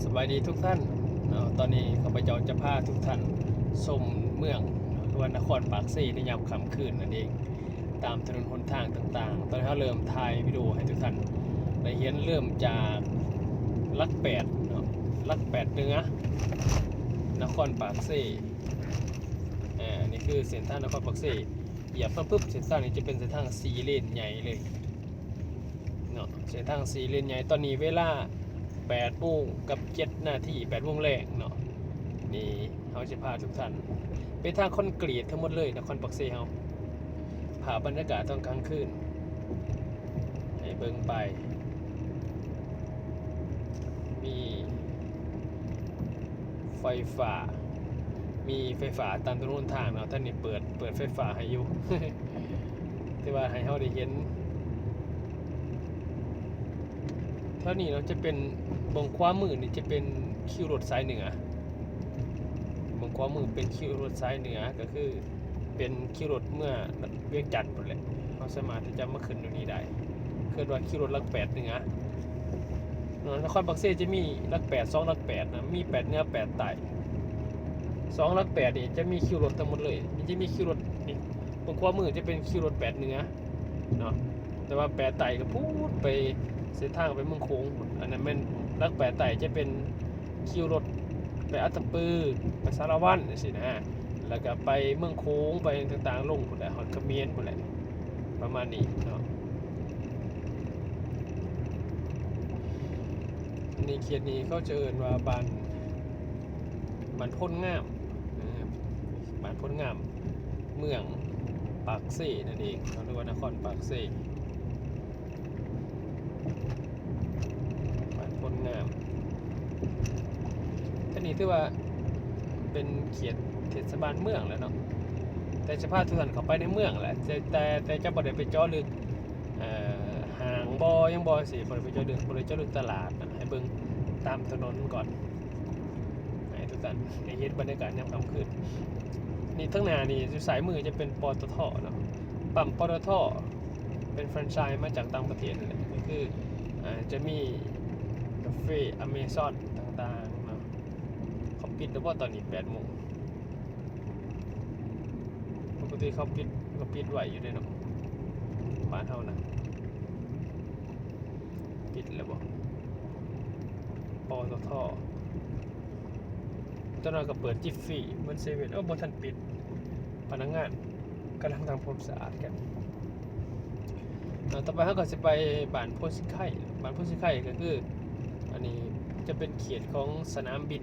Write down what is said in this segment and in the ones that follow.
สบายดีทุกท่าน ตอนนี้ข้าพเจ้าจะพาทุกท่านชมเมืองหรือว่านครปากซีในยามค่ำคืนนั่นเอง ตามถนนหนทางต่างๆ ตอนนี้เราเริ่มถ่ายวิดีโอให้ทุกท่านได้เห็นเริ่มจากลักแปดลักแปดเนื้อนครปากซีอ่านี่คือเส้นทางนครปากซีเหยียบมปุ๊บเส้นทางนี้จะเป็นเส้นทางสีเลนใหญ่เลยเนาะเส้นทางสีเลนใหญ่ตอนนี้เวลา 8โมงกับ7นาที8โมงแรกเนาะนี่เขาจะพาทุกท่านไปทางคอนกรีตทั้งหมดเลยนครปักเซเฮาพาบรรยากาศตอนกลางคืนให้เบิ่งไป มีไฟฟ้า มีไฟฟ้าตามถนนทางเนาะท่านนี่เปิดเปิดไฟฟ้าให้อยู่แต่ว่าให้เขาได้เห็น เท่านี้เราจะเป็นบงความมือนี่จะเป็นคิวรถสายเหนือบงความมือเป็นคิวรถสายเหนือก็คือเป็นคิวรถเมื่อเวียงจันทร์หมดเลยเขาสามารถที่จะมาขึ้นตรงนี้ได้เคยว่าคิวรถลักแปดเหนือนนครปักเซ่จะมีลักแปดสองลักแปดนะมีแปดเหนือแปดใต้สองลักแปดนี่จะมีคิวรถทั้งหมดเลย มันจะมีคิวรถนี่บงความมือจะเป็นคิวรถแปดเหนือเนาะแต่ว่าแปดไต่ก็พูดไป เส้นทางไปเมืองโค้งอันนั้นแม่นลักแปดไต่จะเป็นคิวรถไปอัตตปือไปสารวันสินะแล้วก็ไปเมืองโค้งไปต่างๆลงหมดแหละฮอดเขมียนหมดแหละประมาณนี้เนาะนี่เขียนนี้เขาจะเอินว่าบานบานพ้นงามบานพ้นงาม เมืองปากเซ่นั่นเองเขาเรียกว่านครปากเซ่ บ้านพลงามท่านี้ถือว่าเป็นเขียนเทศบาลเมืองแล้วเนาะแต่จะพทุกท่านเข้าไปในเมืองแหละแต่แต่แต่จะบ่ได้ไปจาะลึกเอ่อห่างบอยังบอสิบ่ได้ไปเจาะลึกบ่ได้เจาะลึกตลาดนะให้เบิ่งตามถนนก่อนให้ทุกท่านได้เห็นบรรยากาศยามค่ำคืนนี่ทั้งหน้านี่สายมือจะเป็นปตทเนาะปั๊มปตทเป็นแฟรนไชส์มาจากต่างประเทศนั่นแหละก็ คือจะมีกาแฟอเมซอนต่างๆเนาะเขาปิดแล้วว่าตอนนี้8โมงปกติเขาปิดก็ปิดไว้อยู่เลยเนาะบ้านเท่านะปิดแล้วบ่ปอตทตอนนั้นก็เปิดจิฟฟี่เหมันเซเว่นเออบ่ทันปิด พนักงานกำลังทำความสะอาดกัน ต่อไปเขาก็จะไปบานโพสิไข่บานโพสิไข่ก็คือ อันนี้จะเป็นเขียนของสนามบิน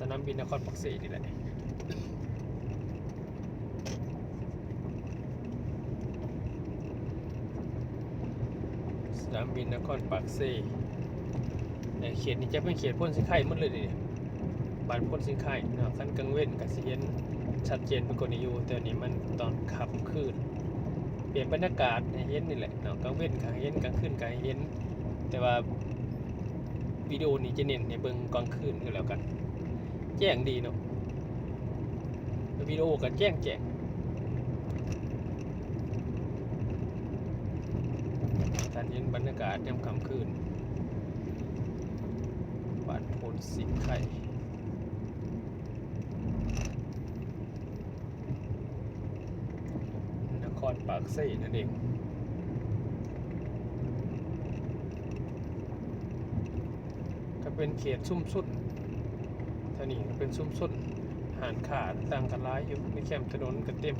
สนามบินนครปักเซนี่แหละสนามบินนครปักเซเนี่ยเขียนนี้จะเป็นเขียนพ่นสิไข่หมดเลยนี่บานพ่นสิไข่เนาะคันกลางเว้นกับสิเห็นชัดเจนเป็นกว่านี้อยู่แต่อันนี้มันตอนขับคืน เปลี่ยนบรรยากาศให้เห็นนี่แหละเนาะกลางเว้นก็ให้เห็นกลางคืนก็ให้เห็น แต่ว่าวิดีโอนี้จะเน้นให้เบิ่งกลางคืนก็แล้วกัน แจ้งดีเนาะวิดีโอก็แจ้งแจ้งท่านเห็นบรรยากาศยามค่ำคืนบ้านโพนสิงไข่นคร ปากเซ่นั่นเองก็เป็นเขตชุ่มสุดท่านี้ก็เป็นชุ่มสุดหานขาดต่างกันร้ายอยู่ในแคมถนนกันเต็ม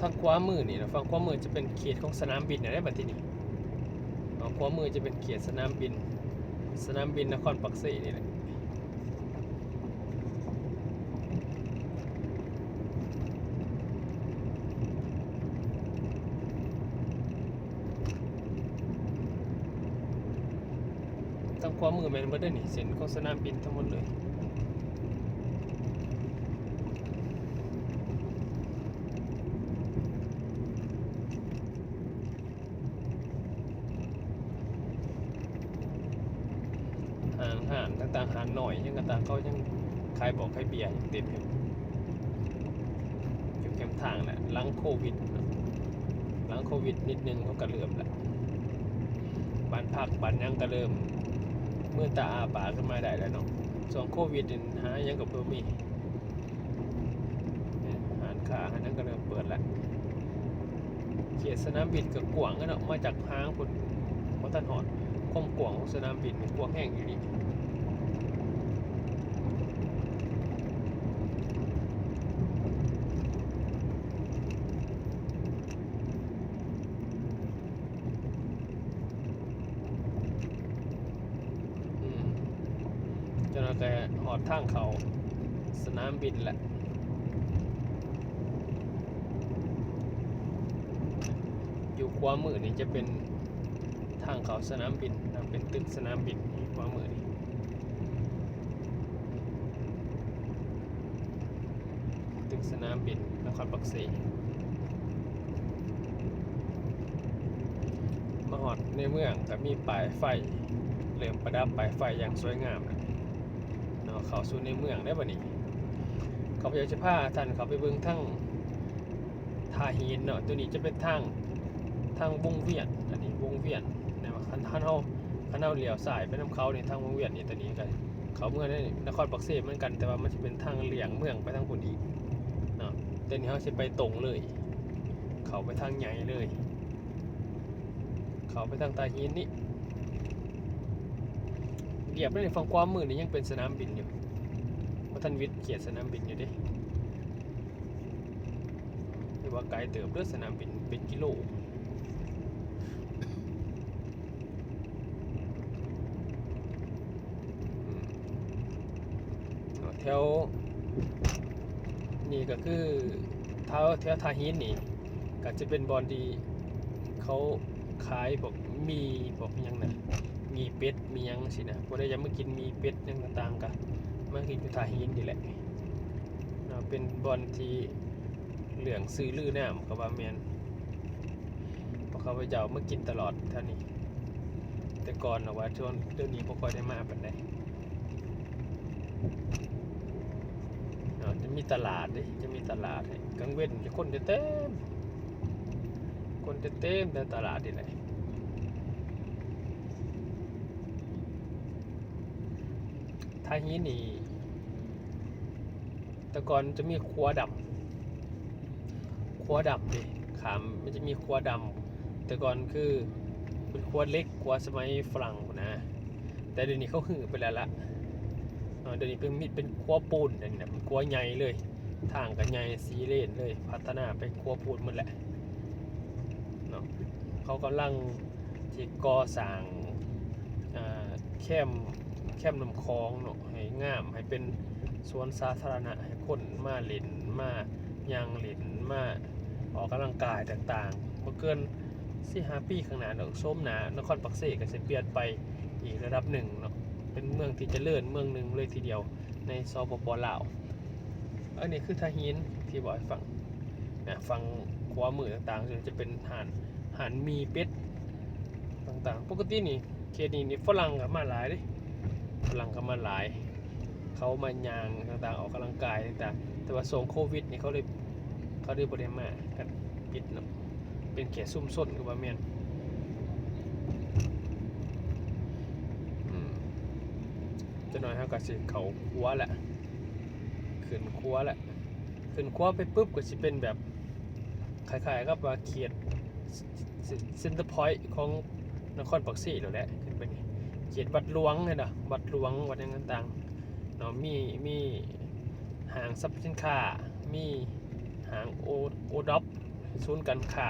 ทางขวามือนี่นะฝั่งขวามือจะเป็นเขตของสนามบินนะได้บัดทีนี้ฝั่ง ขวามือจะเป็นเขตสนามบิน สนามบินนครปักเซ่นี่แหละทางขวามือแมนบ่ได้นี่เส้นของสนามบินทั้งหมดเลย หน่อยยังก็ต่างเขายังขายบอกขายเบียร์ย่างเต็มอยู่อยู่เข้มทางแหละหลังโควิดเนาะหลังโควิดนิดนึงเขาก็เริ่มแหละบ้านพักบ้านยังก็เริ่มเมื่อตาอาปากขึ้นมาได้แล้วเนาะส่วนโควิดหายังกับเพิ่มมีเนี่ยอาหารขาหานั้นก็เริ่มเปิดแล้วเขตสนามบินก็กวางกันเนาะมาจากห้างคนพอท่านหอดความกวางของสนามบินกว้างแห้งอยู่นี่ อืมจนเราแกหอด ทางเขาสนามบินแหละอยู่ขวามือนี่จะเป็นทางเขาสนามบินนะเป็นตึกสนามบินอยู่ขวามือนี่ตึกสนามบินนครปักศรีมาหอดในเมืองก็มีป้ายไฟเริ่มประดับปลายไฟอย่างสวยงามนะ เนาะเขาสู่ในเมืองได้บ่นี้เขาอยากจะพาท่านเขาไปเบิ่งทั้งทาหินเนาะตัวนี้จะเป็นทางทางวงเวียนอันนี้วงเวียนนะว่าคันท่านเฮาคันเฮาเลี้ยวซ้ายไปนํเขานี่ทางวงเวียนนี่ตัวนี้กันเขาเมืองในนครปักเสเหมือนกันแต่ว่ามันจะเป็นทางเลี่ยงเมืองไปทางพุ่นอีกเนาะแต่นี้เฮาสิไปตรงเลย เขาไปทางใหญ่เลย เขาไปทางตาหินนี่ เหยียบได้ในฝั่งความมือนี่ยังเป็นสนามบินอยู่ว่าท่านวิทย์เขียนสนามบินอยู่ดิหรือว่าไกลเติบเด้วยสนามบินเป็นกิโลแถวนี่ก็คือเท้าแถวทาฮินนี่ก็จะเป็นบอลดีเขาขายบอกมีบอกยังนะ มีเป็ดมียังสินะพอได้ยังมากินมีเป็ดยังต่างๆกันมากินอยู่ทาหินนี่แหละเป็นบอลที่เหลืองซื้อลือน้ำกับว่าแมนพราะเขาไปเจ้ามากินตลอดท่านี้ แต่ก่อนนะว่าช่วงเดี๋ยวนี้พอค่อยได้มาปานใดเนจะมีตลาดดิจะมีตลาดกลางเว้นจะคนจะเต็มคนจะเต็มในตลาดนี่แหละ ทางนี้นี่แต่ก่อนจะมีครัวดำครัวดำดิขามมันจะมีครัวดำแต่ก่อนคือเป็นครัวเล็กครัวสมัยฝรั่งนะ แต่เดี๋ยวนี้เขาหือไปแล้วละเดี๋ยวนี้เป็นมิดเป็นครัวปูนเดี๋ยวนี้นะเป็นครัวใหญ่เลยทางกันใหญ่สีเลนเลย พัฒนาไปครัวปูนหมดแหละเนาะเขากำลังที่ก่อสร้างอ่าแคม แคมน้ำคลองเนาะให้งาม ให้เป็นสวนสาธารณะให้คนมาเล่นมายางเล่นมาออกกำลังกายต่างๆเมื่เกินสี่ห้าปีข้างหน้าเนาะส้มหนานครปักเสกก็จะเปลี่ยนไปอีกระดับหนึ่งเนาะเป็นเมืองที่จเจริญเมืองหนึ่งเลยทีเดียวในสปปลาวอันนี้คือทาหินที่บอกให้ฟังนะฟังขวามือต่างๆส่วนจะเป็นหานหานมีเป็ดต่างๆ ปกตินี่เขตนี้นี่ฝรั่งกับมาหลายเดิ พลังก็มาหลาย เขามายางต่างๆออกกำลังกายต่างๆแต่ว่าโซนโควิดนี่เขาเลยเขาเลยบริมากันปิดเนาะเป็นเขตซุ่มซ่นคือว่าแม่นจะน้อยเขาก็สิเขาคัวแหละขึ้นคัวแหละขึ้นคัวไปปุ๊บก็สิเป็นแบบคล้ายๆกับว่าเขียเซ็นเตอร์พอยต์ของนครปักซี่แล้วแหละ เขียนวัดหลวงเลยนาะวัดหลวงวัดอย่างต่างๆเนาะมีมีห้างสรรพสินค้ามีห้างโอโอดอปศูนย์การค้า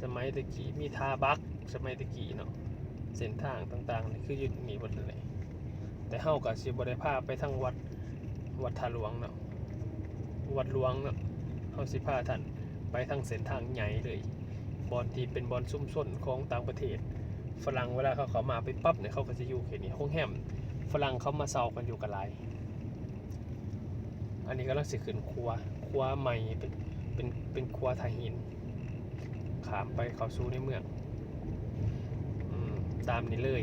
สมัยตะกี้มีทาบักสมัยตะกี้เนาะเส้นทางต่างๆนี่คืออยู่นี่หมดเลยแต่เฮากับสิบ่ได้พาไปทางวัดวัดทาหลวงเนาะวัดหลวงเนาะเฮาสิพาท่านไปทางเส้นทางใหญ่เลยบอนที่เป็นบอนซุ่มซ่นของต่างประเทศ ฝรั่งเวลาเขาเขามาไปปั๊บเนี่ยเขาก็จะอยู่เขตนี้ห้องแฮมฝรั่งเขามาเซากันอยู่กับหลาย อันนี้ก็ลังสิขึ้นครัวครัวใหม่เป็นเป็นเป็นครัวทยหิน ขามไปเขาสู้ในเมืองอืมตามนี้เลย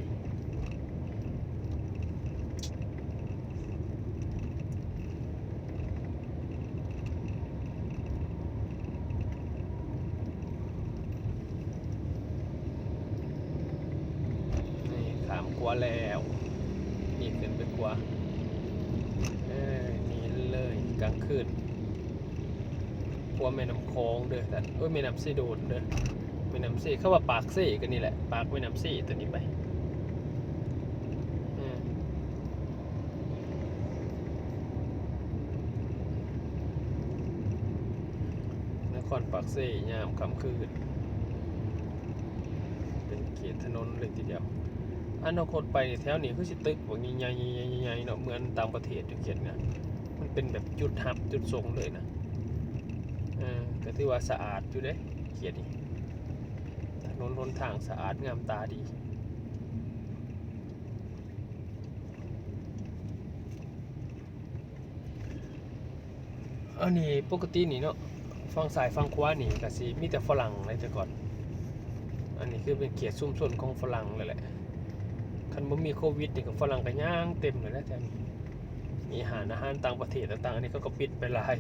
แล้วนี่ขึ้นไปขวาเออนี่เลยกลางคืนขวาแม่น้ำคลองเด้อแต่เอ้ยแม่น้ำซีโดนเด้อแม่น้ำซีเข้าว่าปากซีกันนี่แหละปากแม่น้ำซีตัวนี้ไปนครปากซียามค่ำคืนเป็นเขตถนนเลยทีเดียว อนาคตไปแถวนี้คือสิตึกพวกใหญ่ๆๆๆเนาะเหมือนต่างประเทศอยู่เขียนนะมันเป็นแบบจุดหับจุดส่งเลยนะเออก็ถือว่าสะอาดอยู่เด้เขียนนี่ถนนหนทางสะอาดงามตาดีอันนี้ปกตินี่เนาะฝั่งซ้ายฝั่งขวานี่ก็สิมีแต่ฝรั่งเลยแต่ก่อน อันนี้คือเป็นเขตซุ่มชนของฝรั่งเลยแหละ คันบ่มีโควิดนี่ก็ฝรั่งก็ย่างเต็มเลยนะแถวนี้มีอาหารอาหารต่างประเทศต่างๆอันนี้เขาก็ปิดไปหลาย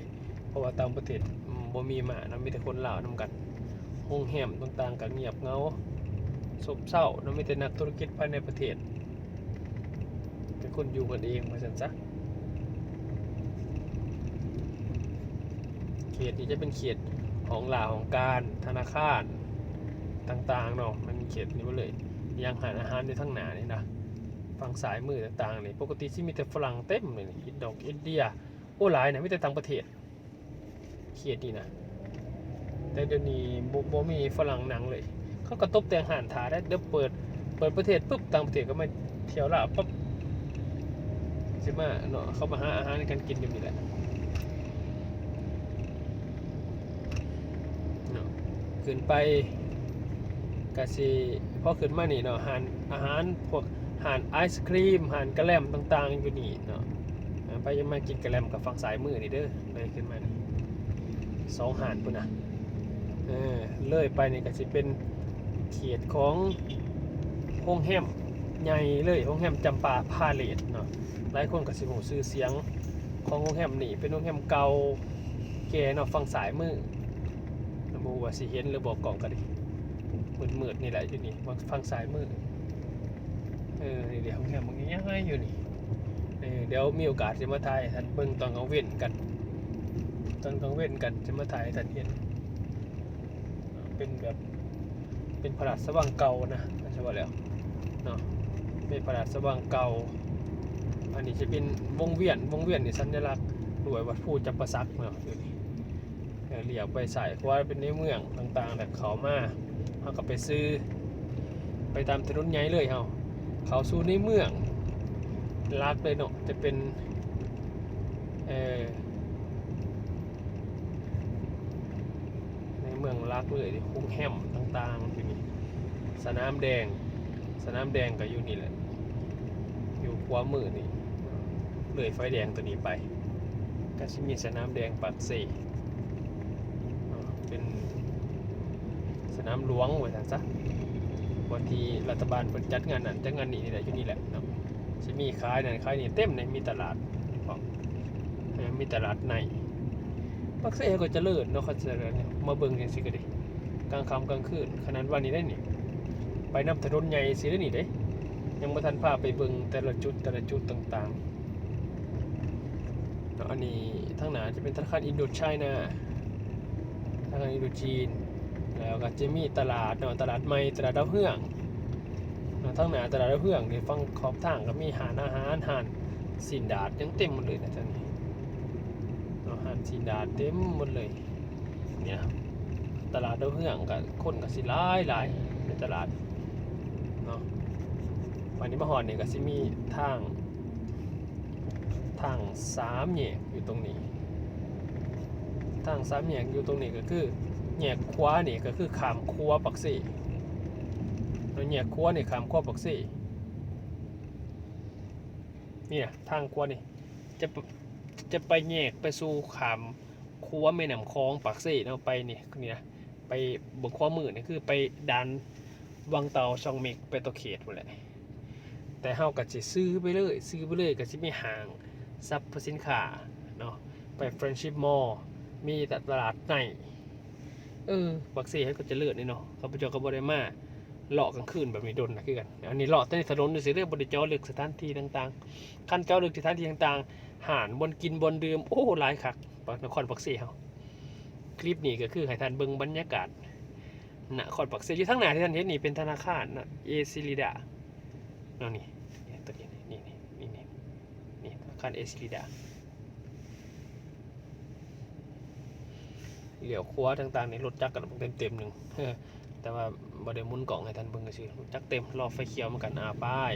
เพราะว่าต่างประเทศบ่มีมานะมีแต่คนลาวนํกันโรงแรมต่างๆก็เงียบเงาซบเซาเนาะมีแต่นักธุรกิจภายในประเทศเป็นคนอยู่กันเองว่าซั่นซะเขตนี้จะเป็นเขตของลาของการธนาคารต่างๆเนาะมันเขตนี้มดเลยยังหาอาหารในทั้งหนานี่นะ ฝั่งสายมือต่างๆนี่ปกติที่มีแต่ฝรั่งเต็มเลยนี่อินโดกอินเดียโอ้หลายนะมีแต่ต่างประเทศเขียดนี่นะแต่เดี๋ยวนี้บ่บ่มีฝรั่งหนังเลย เขาก็ตบแต่งหานถาได้เดี๋ยวเปิดเปิดประเทศปุ๊บต่างประเทศก็มาเที่ยวละปั๊บใช่ไหมาเนาะเขามาหาอาหารในการกินอยู่นี่แหละเนาะขึ้นไปกะสิพอขึ้นมานี่เนาะอาหารอาหารพวก หารไอศครีมหารกระแลมต่างๆ อยู่นี่เนาะไปยังมากินกระแลมกับฝั่งสายมือนี่เด้อเลยขึ้นมานสองหานพุ่นนะเออเลยไปนี่ก็สิเป็นเขตของโรงแฮมใหญ่เลยโรงแฮมจำปาพาเลตเนาะหลายคนก็สิหูซื้อเสียงของโรงแฮมนี่เป็นโรงแฮมเก่าแก่เนาะฝั่งสายมือบ่รู้ว่าสิเห็นหรือบอกกล่องก็ดีมืดมืดๆนี่แหละอยู่นี่ฟังสายมืด เออเดี๋ยวแค่มึงยังไงอยู่นี่เออเดี๋ยวมีโอกาสจะมาถ่ายท่านเบิ่งตอนกลางเว้นกัน ตอนกลางเว้นกันจะมาถ่ายท่านเห็นเป็นแบบเป็นพระราชสวังเก่านะใช่ว่าแล้วเนาะเป็นพระราชสวังเก่า อันนี้จะเป็นวงเวียนวงเวียนนี่สัญลักษณ์ด้วยวัดผู้จับประซักเนาะอยู่นี่เออเรียกไปใส่เพราะว่าเป็นในเมืองต่างๆแต่เขามาเขาก็ไปซื้อ ไปตามถนนใหญ่เลยเฮา เขาสู่ในเมืองลักเลยเนาะจะเป็นเออในเมืองลักเลยดิคุ้งแฮมต่างๆอยู่นี่สนามแดง สนามแดงก็อยู่นี่แหละ อยู่ขวามือนี่เลยไฟแดงตัวนี้ไป ก็จะมีสนามแดงปากเซอ่เป็นสนามหลวงไว้ซั่นซะ วันที่รัฐบาลเปิดจัดงานนั้นจัดงานนี้นี่แหละอยู่นี่แหละเนาะสิมีขายนั่นขายนี่เต็มเลยมีตลาดของมีตลาดในปักเสก็จะเลิศเนาะเขาจะเลิศมาเบิ่งจังซี่ก็ดิกลางค่ำกลางคืนขนาดวันนี้ได้นี่ไปนำถนนใหญ่สิได้นี่เด้ยังบ่ทันพาไปเบิ่งแต่ละจุดแต่ละจุดต่างๆเนาะอันนี้ทางหน้าจะเป็นธนาคารอินโดไชน่าธนาคารอินโดจีน แล้วก็จะมีตลาดเนาะตลาดใหม่ตลาดดาวเฮืองนะทั้งหนาตลาดดาวเฮืองนี่ฟังขอบทางก็มีหานอาหารหานสินดาดยังเต็มหมดเลยนะท่านนี้เนาะหานสินดาดเต็มหมดเลยเนี่ยตลาดดาวเฮืองก็คนก็สิหลายหลายในตลาดเนาะวันนี้มาฮอดนี่ยก็สิมีทางทางสามแยกอยู่ตรงนี้ ทางสามแยกอยู่ตรงนี้ก็คือ แยกขวานี่ก็คือขามครัวปักซี่แล้วแยกขวานี่ขามครัวปักซี่นี่นะทางขวานี่จะจะไปแยกไปสู่ขามครัวแม่น้ำคลองปักซี่เนาไปนี่นี่นะไปบนขวามือนี่คือไปดันวังเตาช่องเมกไปตัวเขตหมดแหละแต่เฮาก็สิซื้อไปเลยซื้อไปเลยก็สิมีห้างซับสินค้าเนาะไป Friendship Mall มีตลาดใน เออบักเซ่ให้ก็จะเลือดนี่เนาะเขาไปเจอกับบริมาเลาะกลางคืนแบบนี้โดนนะคือกัน อันนี้เลาะใต้ถนนสิเรื่องบริจาคเลือกสถานที่ต่างๆขั้นเจ้าเลือกสถานที่ต่างๆหารบนกินบนดื่มโอ้หลายคักปากนครปักเสีเฮาคลิปนี้ก็คือให้ท่านเบิ่งบรรยากาศนครปักเสีอยู่ทั้งหน้าที่ท่านเห็นนี่เป็นธนาคารนะเอซิลิดาเนาะนี่นี่ตัวนี้นี่นี่นี่นี่นี่ธนาคารเอซิลิดา เหลียวครัวต่างๆในรถจักรกันเต็มๆหนึ่งแต่ว่าบ่ได้หมุนกล่องให้ท่านเบิ่งก็ซื่อรู้จักรเต็มรอไฟเขียวเหมือนกันอาไป้าย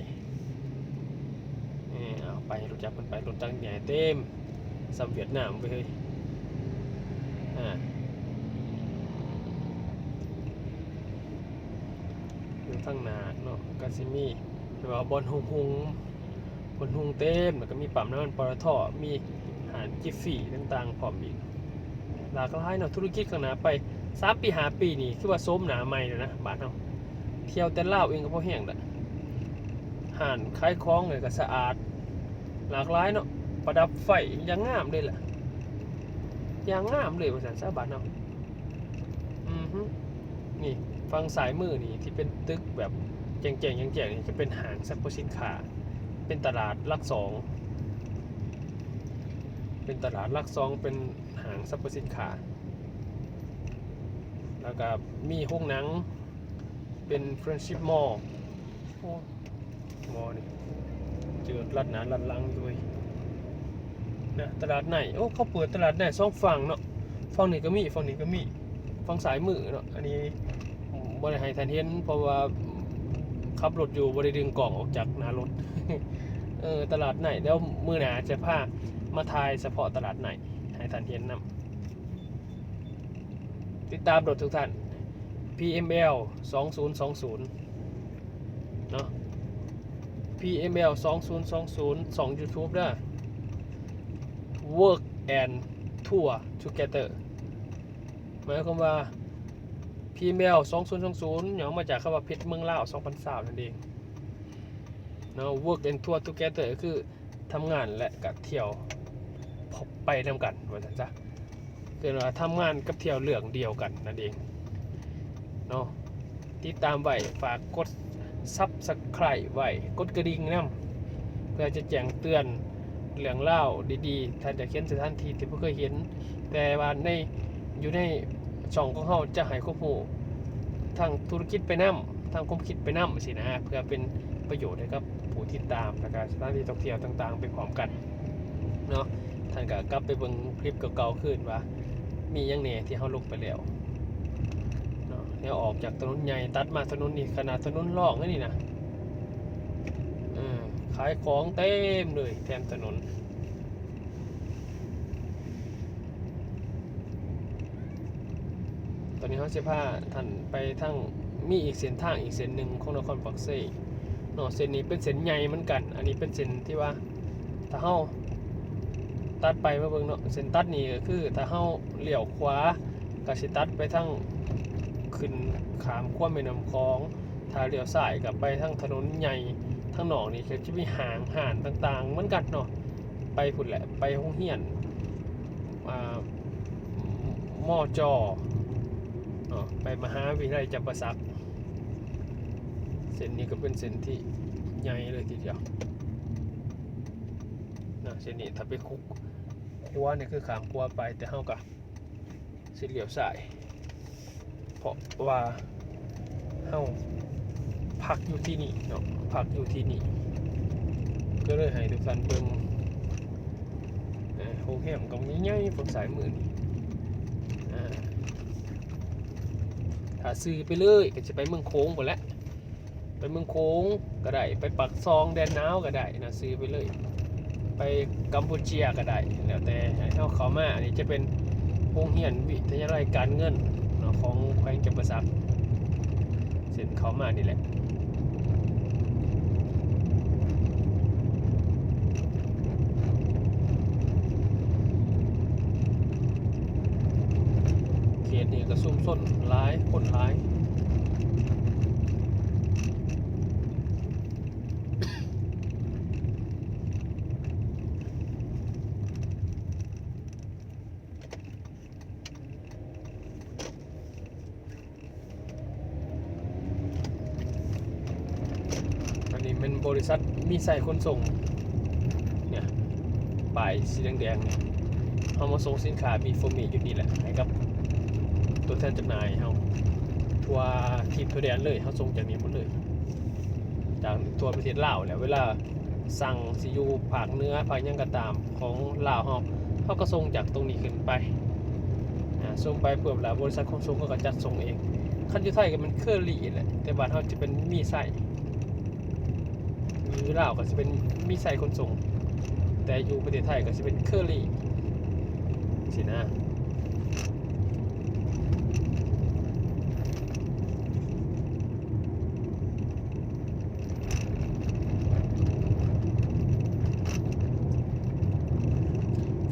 นี่เอาไปรู้จักรมันไปรถจักรใหญ่เต็มสำเวียดนามไปเฮ้ยอ่าอยู่ข้งหนาเนาะก็สิมีแบบว่าบอนหุงหุงบอนหุงเต็มแล้วก็มีปั๊มน้ำมันปตทมีอาหารจิฟฟี่ต่างๆพร้อมอีก หลากหลายเนาะธุรกิจข้างหน้าไปสามปีหาปีนี่คือว่าโซมหนาใหม่เลยนะบ้านเราเที่ยวแต่เล่าเองก็พอแห้งแหละห่านคล้ายคล้องเลยก็สะอาด หลากหลายเนาะประดับไฟยังงามเลยแหละยังงามเลยว่าสาบานเราะอือฮึนี่ฟังสายมือนี่ที่เป็นตึกแบบแจงๆแจงๆนี่จะเป็นห้างสรรพสินค้าเป็นตลาดลักสอง เป็นตลาดลักสองเป็น ห้างสรรพสินค้า แล้วก็มีห้องหนัง เป็น Friendship Mall โอ้มอนี่เจอรัดหนารัดหลังด้วยนะตลาดไหนโอ้เขาเปิดตลาดไหนสองฝั่งเนาะฝั่งนี้ก็มีฝั่งนี้ก็มีฝั่งสายมือเนาะอันนี้บริหารทันเห็นเพราะว่าขับรถอยู่บริดึงกล่องออกจากหน้ารถเออตลาดไหนแล้วมือหนาจะพามาทายเฉพาะตลาดไหน ให้ทันเห็นนำติดตามโดดทุกท่าน PML 2020เนาะ PML 2020 2 YouTube นะ Work and Tour Together หมายความว่า PML 2020ย่อมาจากคำว่าเพชรเมืองลาว2003นั่นเองเนาะ Work and Tour Together คือทำงานและกับเที่ยว ไปนำกันว่าจังจ้ะคือว่าทำงานกับเที่ยวเรื่องเดียวกันนั่นเองเนาะติดตามไว้ฝากกดซับสไครต์ไว้กดกระดิ่งนํเพื่อจะแจ้งเตือนเรื่องเล่าดีๆ ท่านจะเขียนสถานที่ที่เพิ่เคยเห็น แต่ว่าในอยู่ในช่องของเฮาจะให้ข้อมูลทางธุรกิจไปนํทางความคิดไปนํสินะเพื่อเป็นประโยชน์ให้กับผู้ติดตามและก็สถานที่ท่องเที่ยวต่างๆ ไปพร้อมกันเนาะ ท่านก็กลับไปเบิ่งคลิปเก่าๆขึ้นว่า มียังแหน่ที่เขาลงไปแล้วเนาะแล้วออกจากถนนใหญ่ตัดมาถนนนี่ขนาดถนนล่องนี่นะออขายของเต็มเลยแถมถนนตอนนี้เขาเสียผ้าท่านไปทั้งมีอีกเส้นทางอีกเส้นหนึ่งของนครปักเซ่เนาะเส้นนี้เป็นเส้นใหญ่เหมือนกัน อันนี้เป็นเส้นที่ว่าถ้าเฮา ตัดไปมาเบิ่งเนาะเส้นตัดนี่ก็คือถ้าเฮาเลี้ยวขวาก็สิตัดไปทางขึ้นขามขั้วแม่น้ำคลองถ้าเลี้ยวซ้ายก็ไปทางถนนใหญ่ทางหนองนี่ก็จะมีหางห่านต่างๆ เหมือนกันเนาะไปพุ่นแหละไปโรงเรียนอ่ามอจอเนาะไปมหาวิทยาลัยจำปาสักเส้นนี้ก็เป็นเส้นที่ใหญ่เลยทีเดียวนะเส้นนี้ถ้าไปคุก คัวนี่คือขามคัวไปแต่เฮากับสิเหลียวสาย เพราะว่าเฮาพักอยู่ที่นี่เนาะพักอยู่ที่นี่ ก็เลยให้ทุกท่านเบิ่งเอ่อโฮงแฮมกับใหญ่ๆฝั่งสายมือนี่อ่าถ้าซื้อไปเลยก็จะไปเมืองโค้งหมดแล้วไปเมืองโค้งก็ได้ไปปักซองแดนนาวก็ได้นะซื้อไปเลย ไปกัมพูชีก็ได้แล้วแต่ให้เขาเขามาอันนี้จะเป็นโรงเรียนวิทยาลัยการเงินเนาะของแขวงจำปาสักเส้นเขามานี่แหละเขตนี้ก็ซุ่มซ่นหลายคนหลาย เป็นบริษัทมีใส่ขนส่งเนี่ยป้ายสีแดงๆเนี่ยเอามาส่งสินค้ามีโฟมีอยู่นี่แหละให้กับตัวแทนจำหน่ายเฮาทั่วทีมทั่วแดนเลยเฮาส่งจากนี้หมดเลยจากทั่วประเทศลาวแหละเวลาสั่งสิอยู่ภาคเนื้อภาคหยังก็ตามของลาวเฮาเฮาก็ส่งจากตรงนี้ขึ้นไปส่งไปเพื่อแล้วบริษัทขนส่งก็จัดส่งเองคันยู่ไทยก็มันเคอรี่แหละแต่บ้านเฮาจะเป็นมีไส้ อยู่ลาวก็จะเป็นมีไส้ขนส่ง แต่อยู่ประเทศไทยก็จะเป็นเคอรี่สินะ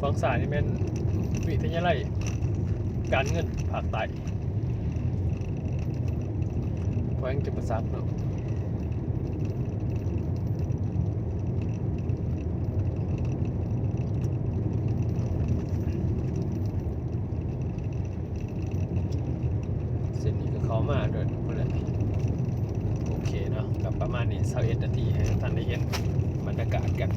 ฝั่งซ้ายนี่เป็นวิทยาลัยการเงินภาคใต้แขวงจำปาสักเนาะ